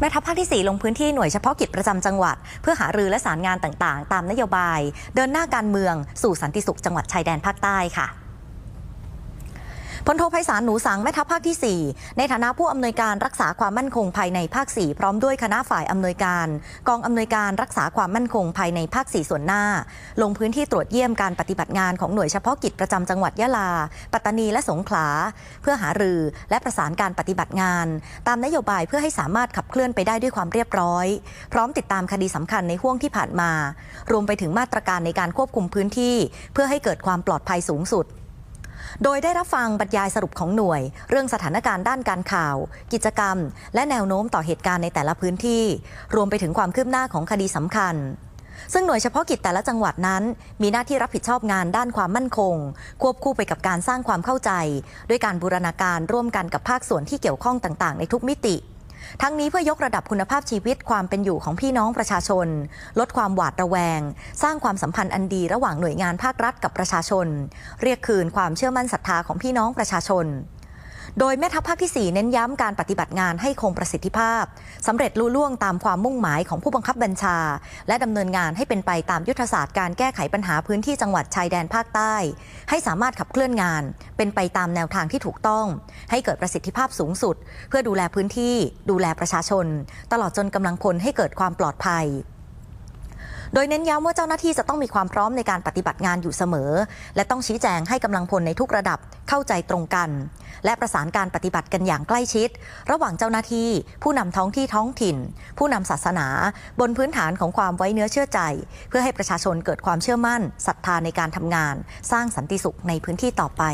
แม่ทัพภาคที่ 4 ลงพื้นที่หน่วยเฉพาะกิจประจำจังหวัด เพื่อหารือและสารงานต่างๆ ตามนโยบาย เดินหน้าการเมืองสู่สันติสุขจังหวัดชายแดนภาคใต้ค่ะ พลโทไพศาลหนูสังแม่ทัพภาคที่ 4 ในฐานะผู้อำนวยการรักษาความมั่นคงภายในภาค 4 พร้อมด้วยคณะฝ่ายอำนวยการ กองอำนวยการรักษาความมั่นคงภายในภาค 4 ส่วนหน้า ลงพื้นที่ตรวจเยี่ยมการปฏิบัติงานของหน่วยเฉพาะกิจประจำจังหวัดยะลา ปัตตานีและสงขลา เพื่อหารือและประสานการปฏิบัติงาน ตามนโยบายเพื่อให้สามารถขับเคลื่อนไปได้ด้วยความเรียบร้อย พร้อมติดตามคดีสำคัญในห่วงที่ผ่านมา รวมไปถึงมาตรการในการควบคุมพื้นที่ เพื่อให้เกิดความปลอดภัยสูงสุด โดยได้รับฟังบรรยายสรุปของหน่วย เรื่องสถานการณ์ด้านการข่าว กิจกรรม และแนวโน้มต่อเหตุการณ์ในแต่ละพื้นที่ รวมไปถึงความคืบหน้าของคดีสำคัญ ซึ่งหน่วยเฉพาะกิจแต่ละจังหวัดนั้น มีหน้าที่รับผิดชอบงานด้านความมั่นคง ควบคู่ไปกับการสร้างความเข้าใจ ด้วยการบูรณาการร่วมกันกับภาคส่วนที่เกี่ยวข้องต่าง ๆ ในทุกมิติ ทั้งนี้เพื่อยกระดับคุณภาพชีวิตความเป็นอยู่ของพี่น้องประชาชน ลดความหวาดระแวง สร้างความสัมพันธ์อันดีระหว่างหน่วยงานภาครัฐกับประชาชน เรียกคืนความเชื่อมั่นศรัทธาของพี่น้องประชาชน โดยแม่ทัพภาคที่ 4 เน้นย้ำการปฏิบัติงานให้คงประสิทธิภาพสำเร็จลุล่วงตามความมุ่งหมายของผู้บังคับบัญชา และดำเนินงานให้เป็นไปตามยุทธศาสตร์การแก้ไขปัญหาพื้นที่จังหวัดชายแดนภาคใต้ ให้สามารถขับเคลื่อนงาน เป็นไปตามแนวทางที่ถูกต้อง ให้เกิดประสิทธิภาพสูงสุด เพื่อดูแลพื้นที่ ดูแลประชาชน ตลอดจนกำลังพลให้เกิดความปลอดภัย โดยเน้นย้ำว่าเจ้าหน้าที่จะต้องมีความพร้อมในการปฏิบัติงานอยู่เสมอ และต้องชี้แจงให้กำลังพลในทุกระดับเข้าใจตรงกัน และประสานการปฏิบัติกันอย่างใกล้ชิด ระหว่างเจ้าหน้าที่ ผู้นำท้องที่ท้องถิ่น ผู้นำศาสนา บนพื้นฐานของความไว้เนื้อเชื่อใจ เพื่อให้ประชาชนเกิดความเชื่อมั่นศรัทธาในการทำงาน สร้างสันติสุขในพื้นที่ต่อไป